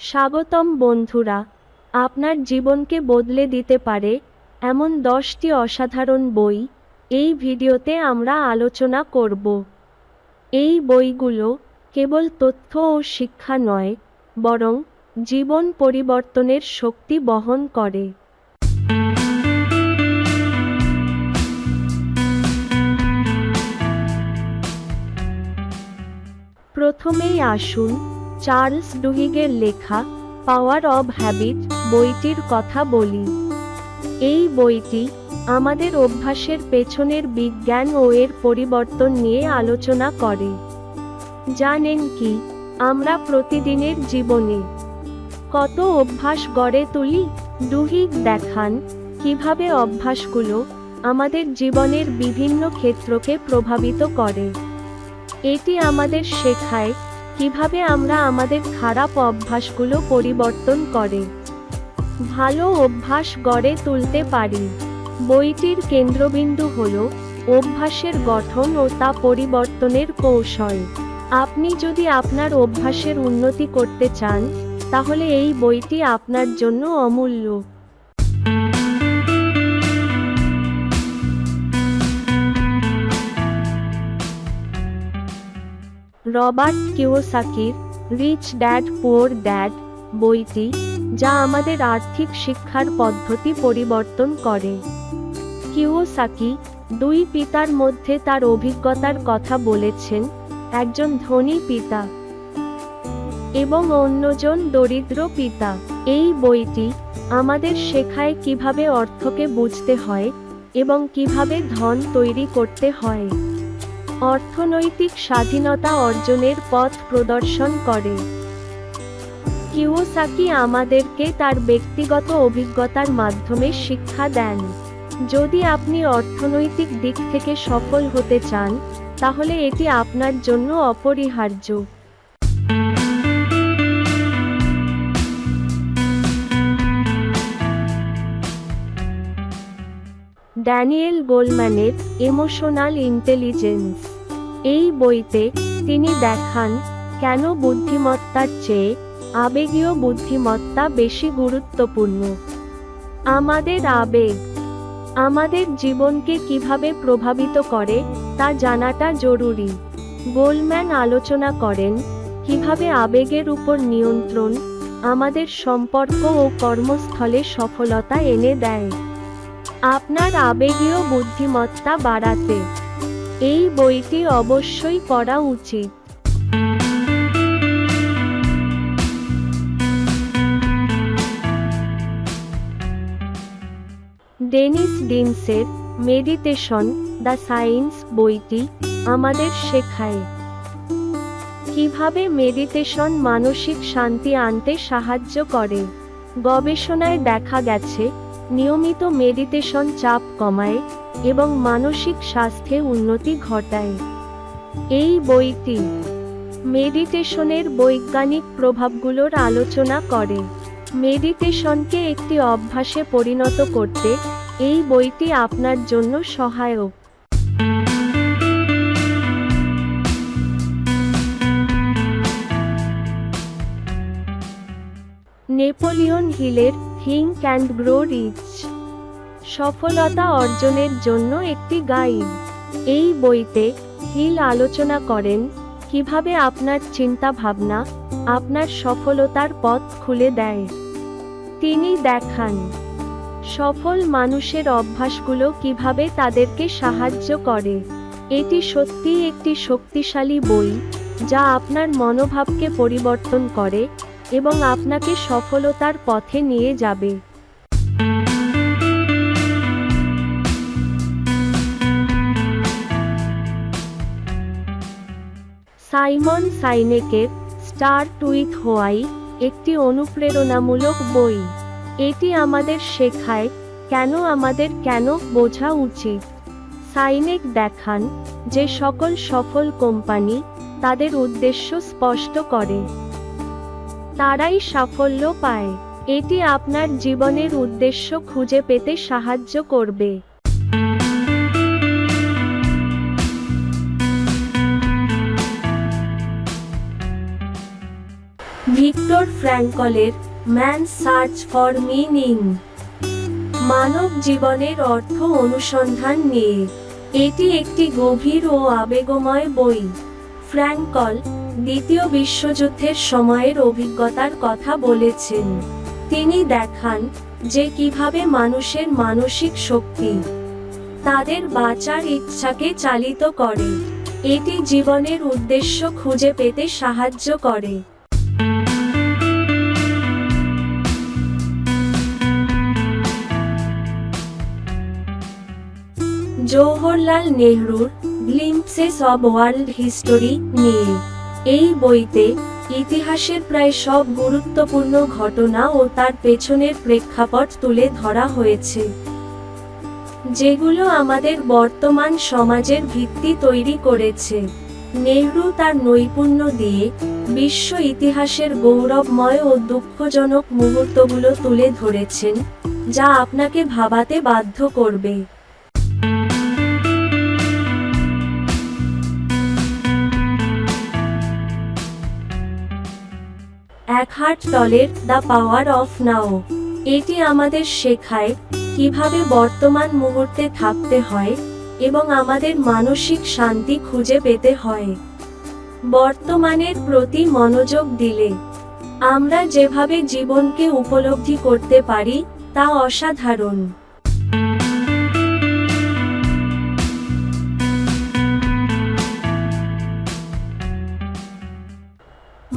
স্বাগতম বন্ধুরা, আপনার জীবনকে বদলে দিতে পারে এমন দশটি অসাধারণ বই এই ভিডিওতে আমরা আলোচনা করব। এই বইগুলো কেবল তথ্য ও শিক্ষা নয়, বরং জীবন পরিবর্তনের শক্তি বহন করে। প্রথমেই আসুন চার্লস ডুহিগের লেখা পাওয়ার অব হ্যাবিট বইটির কথা বলি। এই বইটি আমাদের অভ্যাসের পেছনের বিজ্ঞান ও এর পরিবর্তন নিয়ে আলোচনা করে। জানেন কি, আমরা প্রতিদিনের জীবনে কত অভ্যাস গড়ে তুলি? ডুহিগ দেখান, কীভাবে অভ্যাসগুলো আমাদের জীবনের বিভিন্ন ক্ষেত্রকে প্রভাবিত করে। এটি আমাদের শেখায় কীভাবে আমরা আমাদের খারাপ অভ্যাসগুলো পরিবর্তন করে, ভালো অভ্যাস গড়ে তুলতে পারি। বইটির কেন্দ্রবিন্দু হল অভ্যাসের গঠন ও তা পরিবর্তনের কৌশল। আপনি যদি আপনার অভ্যাসের উন্নতি করতে চান, তাহলে এই বইটি আপনার জন্য অমূল্য। রবার্ট কিওসাকির, রিচ ড্যাড, পুয়ার ড্যাড বইটি, যা আমাদের আর্থিক শিক্ষার পদ্ধতি পরিবর্তন করে। কিওসাকি দুই পিতার মধ্যে তার অভিজ্ঞতার কথা বলেছেন, একজন ধনী পিতা এবং অন্যজন দরিদ্র পিতা। এই বইটি আমাদের শেখায় কীভাবে অর্থকে বুঝতে হয় এবং কীভাবে ধন তৈরি করতে হয়। অর্থনৈতিক স্বাধীনতা অর্জনের পথ প্রদর্শন করে। কিওসাকি আমাদেরকে তার ব্যক্তিগত অভিজ্ঞতার মাধ্যমে শিক্ষা দেন। যদি আপনি অর্থনৈতিক দিক থেকে সফল হতে চান, তাহলে এটি আপনার জন্য অপরিহার্য। ড্যানিয়েল গোলম্যানের ইমোশনাল ইন্টেলিজেন্স। এই বইতে তিনি দেখান, কেন বুদ্ধিমত্তার চেয়ে আবেগীয় বুদ্ধিমত্তা বেশি গুরুত্বপূর্ণ। আমাদের আবেগ, আমাদের জীবনকে কীভাবে প্রভাবিত করে তা জানাটা জরুরি। গোলম্যান আলোচনা করেন, কীভাবে আবেগের উপর নিয়ন্ত্রণ আমাদের সম্পর্ক ও কর্মস্থলে সফলতা এনে দেয়। আপনার আবেগীয় বুদ্ধিমত্তা বাড়াতে। এই বইটি অবশ্যই পড়া উচিত। ডেনিস ডিনসের মেডিটেশন দ্য সায়েন্স বইটি আমাদের শেখায়। কীভাবে মেডিটেশন মানসিক শান্তি আনতে সাহায্য করে। গবেষণায় দেখা গেছে নিয়মিত মেডিটেশন চাপ কমায় এবং মানসিক স্বাস্থ্যে উন্নতি ঘটায়। এই বইটি মেডিটেশনের বৈজ্ঞানিক প্রভাবগুলোর আলোচনা করে। মেডিটেশনকে একটি অভ্যাসে পরিণত করতে এই বইটি আপনার জন্য সহায়ক। নেপোলিয়ন হিলের থিঙ্ক অ্যান্ড গ্রো রিচ। সফলতা অর্জনের জন্য একটি গাইড। এই বইতে হিল আলোচনা করেন, কীভাবে আপনার চিন্তা ভাবনা আপনার সফলতার পথ খুলে দেয়। তিনি দেখান, সফল মানুষের অভ্যাসগুলো কীভাবে তাদেরকে সাহায্য করে। এটি সত্যিই একটি শক্তিশালী বই, যা আপনার মনোভাবকে পরিবর্তন করে এবং আপনাকে সফলতার পথে নিয়ে যাবে। সাইমন সাইনেকের স্টার উইথ হোয়াই একটি অনুপ্রেরণামূলক বই। এটি আমাদের শেখায় কেন আমাদের কেন বোঝা উচিত। সাইনেক দেখান যে সকল সফল কোম্পানি তাদের উদ্দেশ্য স্পষ্ট করে। তারাই সাফল্য পায়। এটি আপনার জীবনের উদ্দেশ্য খুঁজে পেতে সাহায্য করবে। ভিক্টর ফ্র্যাঙ্কলের ম্যান সার্চ ফর মিনিং মানব জীবনের অর্থ অনুসন্ধান নিয়ে। এটি একটি গভীর ও আবেগময় বই। ফ্র্যাঙ্কল দ্বিতীয় বিশ্বযুদ্ধের সময়ের অভিজ্ঞতার কথা বলেছেন। তিনি দেখান যে কীভাবে মানুষের মানসিক শক্তি তাদের বাঁচার ইচ্ছাকে চালিত করে। এটি জীবনের উদ্দেশ্য খুঁজে পেতে সাহায্য করে। জওহরলাল নেহরুর গ্লিম্পসেস অব ওয়ার্ল্ড হিস্টোরি নিয়ে এই বইতে ইতিহাসের প্রায় সব গুরুত্বপূর্ণ ঘটনা ও তার পেছনের প্রেক্ষাপট তুলে ধরা হয়েছে। যেগুলো আমাদের বর্তমান সমাজের ভিত্তি তৈরি করেছে। নেহরু তার নৈপুণ্য দিয়ে বিশ্ব ইতিহাসের গৌরবময় ও দুঃখজনক মুহূর্তগুলো তুলে ধরেছেন, যা আপনাকে ভাবাতে বাধ্য করবে। এক হাট টলের দ্য পাওয়ার অফ নাও। এটি আমাদের শেখায় কীভাবে বর্তমান মুহূর্তে থাকতে হয় এবং আমাদের মানসিক শান্তি খুঁজে পেতে হয়। বর্তমানের প্রতি মনোযোগ দিলে আমরা যেভাবে জীবনকে উপলব্ধি করতে পারি তা অসাধারণ।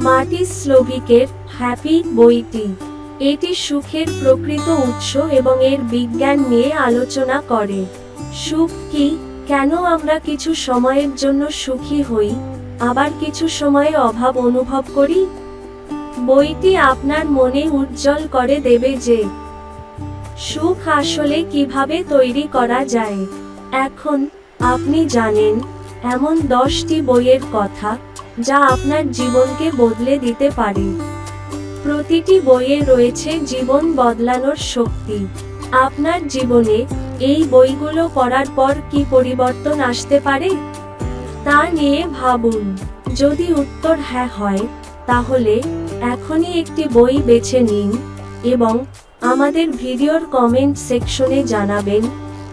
মার্টিস স্লোভিকের হ্যাপি বইটি। এটি সুখের প্রকৃত উৎস এবং এর বিজ্ঞান নিয়ে আলোচনা করে। সুখ কি? কেন আমরা কিছু সময়ের জন্য সুখী হই? আবার কিছু সময়ে অভাব অনুভব করি? বইটি আপনার মনে উজ্জ্বল করে দেবে যে, সুখ আসলে কীভাবে তৈরি করা যায়। এখন, আপনি জানেন, এমন দশটি বইয়ের কথা যা আপনার জীবনকে বদলে দিতে পারে। প্রতিটি বইয়ে রয়েছে জীবন বদলানোর শক্তি। আপনার জীবনে এই বইগুলো পড়ার পর কি পরিবর্তন আসতে পারে? তা নিয়ে ভাবুন। যদি উত্তর হ্যাঁ হয়, তাহলে এখনই একটি বই বেছে নিন এবং আমাদের ভিডিওর কমেন্ট সেকশনে জানাবেন,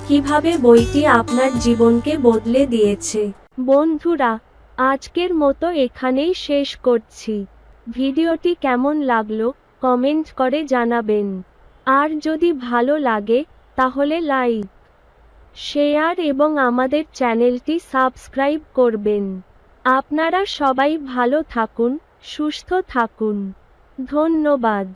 কীভাবে বইটি আপনার জীবনকে বদলে দিয়েছে। বন্ধুরা আজকের মতো এখানেই শেষ করছি। ভিডিওটি কেমন লাগল, কমেন্ট করে জানাবেন। আর যদি ভালো লাগে, তাহলে লাইক, শেয়ার এবং আমাদের চ্যানেলটি সাবস্ক্রাইব করবেন। আপনারা সবাই ভালো থাকুন, সুস্থ থাকুন। ধন্যবাদ।